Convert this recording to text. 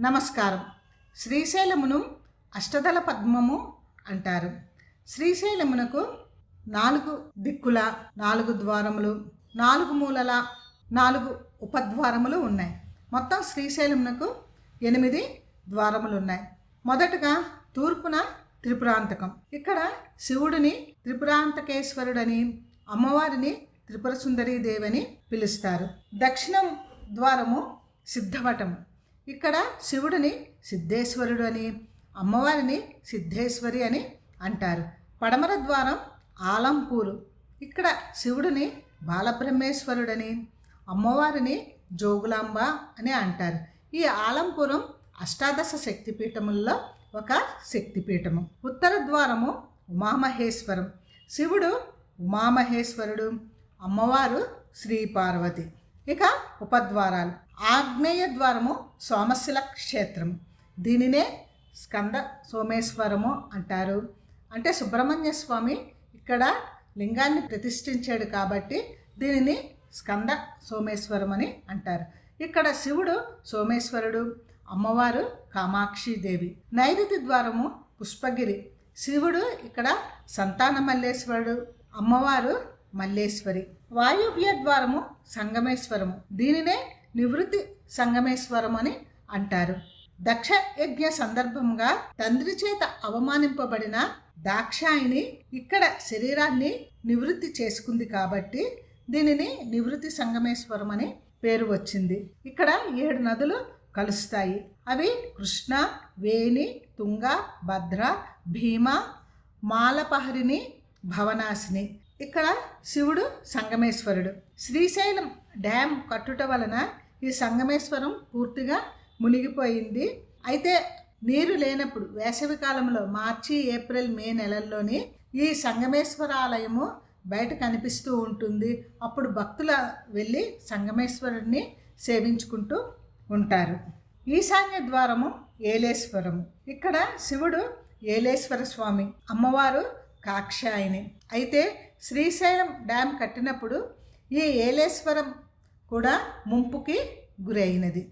నమస్కారం. శ్రీశైలమును అష్టదళ పద్మము అంటారు. శ్రీశైలమునకు నాలుగు దిక్కుల నాలుగు ద్వారములు నాలుగు మూలల నాలుగు ఉపద్వారములు ఉన్నాయి. మొత్తం శ్రీశైలమునకు ఎనిమిది ద్వారములు ఉన్నాయి మొదటగా తూర్పున త్రిపురాంతకం. ఇక్కడ శివుడిని త్రిపురాంతకేశ్వరుడని అమ్మవారిని త్రిపుర సుందరీ దేవని పిలుస్తారు. దక్షిణం ద్వారము సిద్ధవటము. ఇక్కడ శివుడిని సిద్ధేశ్వరుడు అని అమ్మవారిని సిద్ధేశ్వరి అని అంటారు. పడమర ద్వారం ఆలంపూరు. ఇక్కడ శివుడిని బాలబ్రహ్మేశ్వరుడని అమ్మవారిని జోగులాంబ అని అంటారు. ఈ ఆలంపురం అష్టాదశ శక్తిపీఠముల్లో ఒక శక్తిపీఠము. ఉత్తర ద్వారము ఉమామహేశ్వరం. శివుడు ఉమామహేశ్వరుడు అమ్మవారు శ్రీ పార్వతి. ఇక ఉపద్వారాలు. ఆగ్నేయ ద్వారము సోమశిల క్షేత్రము. దీనినే స్కంద సోమేశ్వరము అంటారు. అంటే సుబ్రహ్మణ్య స్వామి ఇక్కడ లింగాన్ని ప్రతిష్ఠించాడు కాబట్టి దీనిని స్కంద సోమేశ్వరం అని అంటారు. ఇక్కడ శివుడు సోమేశ్వరుడు అమ్మవారు కామాక్షిదేవి నైరుతి ద్వారము పుష్పగిరి. శివుడు ఇక్కడ సంతాన మల్లేశ్వరుడు అమ్మవారు మల్లేశ్వరి. వాయువ్య ద్వారము సంగమేశ్వరము. దీనినే నివృత్తి సంగమేశ్వరం అని అంటారు. దక్ష యజ్ఞ సందర్భంగా తండ్రి చేత అవమానింపబడిన దాక్షాయిని ఇక్కడ శరీరాన్ని నివృత్తి చేసుకుంది కాబట్టి దీనిని నివృత్తి సంగమేశ్వరం అని పేరు వచ్చింది. ఇక్కడ ఏడు నదులు కలుస్తాయి. అవి కృష్ణ వేణి తుంగ భద్ర భీమ మాలపహరిని భవనాశిని. ఇక్కడ శివుడు సంగమేశ్వరుడు. శ్రీశైలం డ్యామ్ కట్టుట వలన ఈ సంగమేశ్వరం పూర్తిగా మునిగిపోయింది. అయితే నీరు లేనప్పుడు వేసవి కాలంలో మార్చి ఏప్రిల్ మే నెలల్లోని ఈ సంగమేశ్వర ఆలయము బయట కనిపిస్తూ ఉంటుంది. అప్పుడు భక్తుల వెళ్ళి సంగమేశ్వరుడిని సేవించుకుంటూ ఉంటారు. ఈశాన్య ద్వారము ఏలేశ్వరము. ఇక్కడ శివుడు ఏలేశ్వర స్వామి. అమ్మవారు కాక్షాయిని. అయితే శ్రీశైలం డ్యామ్ కట్టినప్పుడు ఈ ఏలేశ్వరం కూడా ముంపుకి గురైనది.